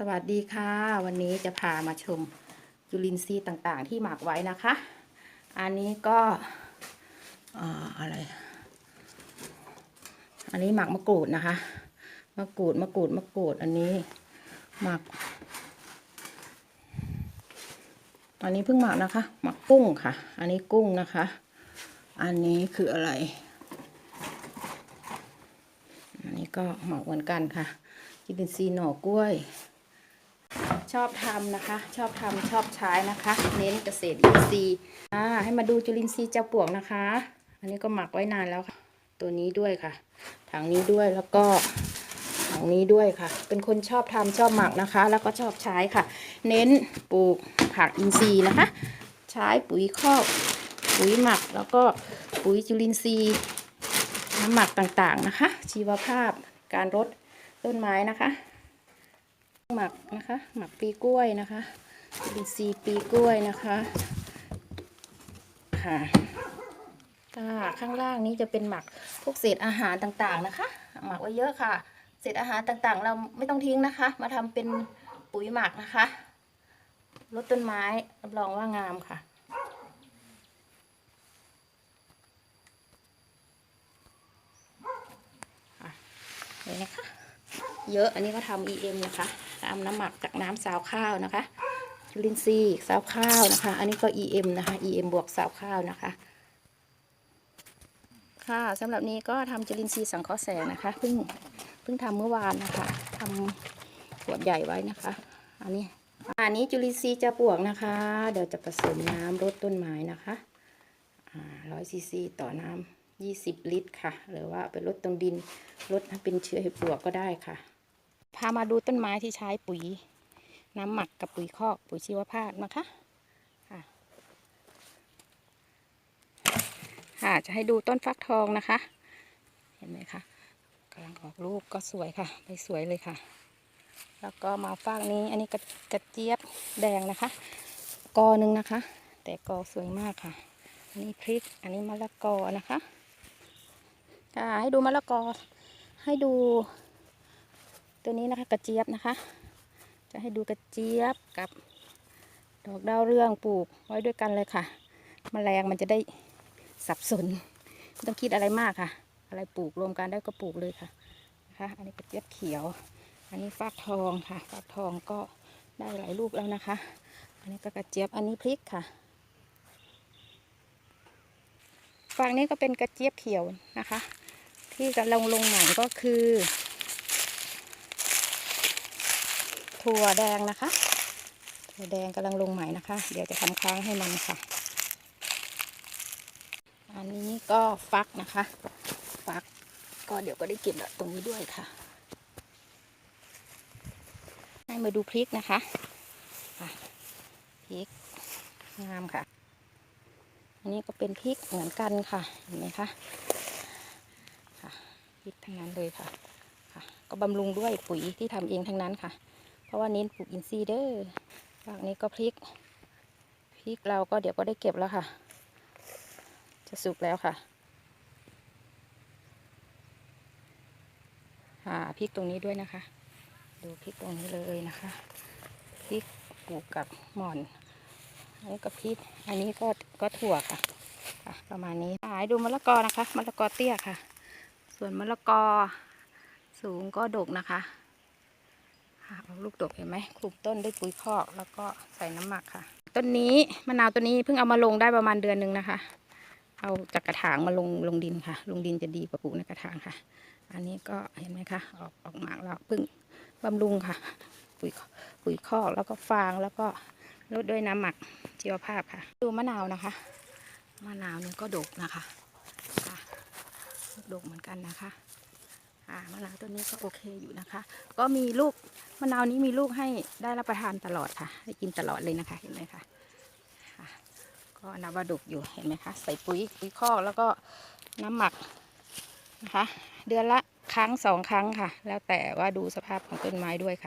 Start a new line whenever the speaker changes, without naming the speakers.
สวัสดีค่ะ วันนี้จะพามาชมจุลินทรีย์ต่างๆ ที่หมักไว้นะคะ อันนี้ก็ออะไร อันนี้หมักมะกรูดนะคะ มะกรูดมะกรูดมะกรูด อันนี้หมัก อันนี้เพิ่งหมักนะคะ หมักกุ้งค่ะ อันนี้กุ้งนะคะ อันนี้คืออะไร อันนี้ก็หมักเหมือนกันค่ะจุลินทรีย์หน่อกล้วย ชอบทำนะคะ ชอบทำชอบใช้นะคะ เน้นเกษตรอินทรีย์อ่าให้มาดูจุลินทรีย์เจ้าปลวกนะคะ อันนี้ก็หมักไว้นานแล้วค่ะ ตัวนี้ด้วยค่ะ ถังนี้ด้วยแล้วก็ถังนี้ด้วยค่ะ เป็นคนชอบทำชอบหมักนะคะ แล้วก็ชอบใช้ค่ะ เน้นปลูกผักอินทรีย์นะคะ ใช้ปุ๋ยคอกปุ๋ยหมักแล้วก็ปุ๋ยจุลินทรีย์น้ำหมักต่างๆนะคะ ชีวภาพการรดต้นไม้นะคะ หมักนะคะ หมักปีกล้วยนะคะจุลินทรีปีกล้วยนะคะค่ะข้างล่างนี้จะเป็นหมักพวกเศษอาหารต่างๆนะคะ หมักไว้เยอะค่ะ เศษอาหารต่างๆ เราไม่ต้องทิ้งนะคะ มาทำเป็นปุ๋ยหมักนะคะลดต้นไม้รับรองว่างามค่ะเห็นไหมคะ เยอะอันนี้ก็ทำ EM นะคะ ทำน้ำหมักจากน้ำสาวข้าวนะคะจุลินทรีย์สาวข้าวนะคะ อันนี้ก็ EM นะคะ EM บวกสาวข้าวนะคะ ค่ะสำหรับนี้ก็ทำจุลินทรีย์สังเคราะห์แสงนะคะเพิ่งเพิ่งทำเมื่อวานนะคะทำขวดใหญ่ไว้นะคะ อันนี้อันนี้จุลินทรีย์จะปวกนะคะ เดี๋ยวจะผสมน้ำรดต้นไม้นะคะร้อยซีซีต่อน้ำยี่สิบลิตรค่ะ หรือว่าไปลดตรงดินลดเป็นเชื้อเห็ดปลวกก็ได้ค่ะ พามาดูต้นไม้ที่ใช้ปุ๋ย น้ำหมักกับปุ๋ยคอกปุ๋ยชีวภาพนะคะค่ะค่ะจะให้ดูต้นฟักทองนะคะ เห็นไหมคะกำลังออกลูกก็สวยค่ะไปสวยเลยค่ะ แล้วก็มาฟากนี้อันนี้กระกระเจี๊ยบแดงนะคะ กอหนึ่งนะคะ แต่กอสวยมากค่ะ อันนี้พริกอันนี้มะละกอนะคะค่ะให้ดูมะละกอให้ดู ตัวนี้นะคะกระเจี๊ยบนะคะ จะให้ดูกระเจี๊ยบกับดอกดาวเรืองปลูกไว้ด้วยกันเลยค่ะแมลงมันจะได้สับสนไม่ต้องคิดอะไรมากค่ะ อะไรปลูกรวมกันได้ก็ปลูกเลยค่ะนะคะอันนี้กระเจี๊ยบเขียว อันนี้ฟากทองค่ะฟากทองก็ได้หลายลูกแล้วนะคะ อันนี้ก็กระเจี๊ยบอันนี้พริกค่ะฝั่งนี้ก็เป็นกระเจี๊ยบเขียวนะคะ ที่กำลังลงใหม่ก็คือ ถั่วแดงนะคะ ถั่วแดงกำลังลงใหม่นะคะ เดี๋ยวจะทำค้างให้มันค่ะ อันนี้ก็ฟักนะคะ ฟักก็เดี๋ยวก็ได้เก็บตรงนี้ด้วยค่ะ ให้มาดูพริกนะคะพริกงามค่ะ อันนี้ก็เป็นพริกเหมือนกันค่ะ เห็นไหมคะค่ะพริกทั้งนั้นเลยค่ะค่ะ ก็บำรุงด้วยปุ๋ยที่ทำเองทั้งนั้นค่ะ เพราะว่าเน้นปลูกอินทรีย์เด้อฝั่งนี้ก็พริก พริกเราก็เดี๋ยวก็ได้เก็บแล้วค่ะ จะสุกแล้วค่ะค่ะพริกตรงนี้ด้วยนะคะ ดูพริกตรงนี้เลยนะคะ พริกปลูกกับหม่อนอันนี้ก็พริก อันนี้ก็ก็ถั่วค่ะค่ะ ประมาณนี้หายดูมะละกอนะคะ มะละกอเตี้ยค่ะ ส่วนมะละกอสูงก็ดกนะคะ ค่ะออกลูกดกเห็นไหมคลุมต้นด้วยปุ๋ยคอกแล้วก็ใส่น้ำหมักค่ะ ต้นนี้มะนาวตัวนี้เพิ่งเอามาลงได้ประมาณเดือนหนึ่งนะคะ เอาจากกระถางมาลงลงดินค่ะ ลงดินจะดีกว่าปลูกในกระถางค่ะ อันนี้ก็เห็นไหมคะออกออกหมากแล้วเพิ่งบำรุงค่ะ ปุ๋ยปุ๋ยคอกแล้วก็ฟางแล้วก็ลดด้วยน้ำหมักชีวภาพค่ะ ดูมะนาวนะคะ มะนาวนี่ก็ดกนะคะคะดกเหมือนกันนะคะ อ่ามะนาวตัวนี้ก็โอเคอยู่นะคะ ก็มีลูกมะนาวนี้มีลูกให้ได้รับประทานตลอดค่ะ ได้กินตลอดเลยนะคะเห็นไหมคะก็นับว่าดกอยู่เห็นไหมคะ ใส่ปุ๋ยปุ๋ยคอกแล้วก็น้ำหมักนะคะ เดือนละครั้งสองครั้งค่ะ แล้วแต่ว่าดูสภาพของต้นไม้ด้วยค่ะ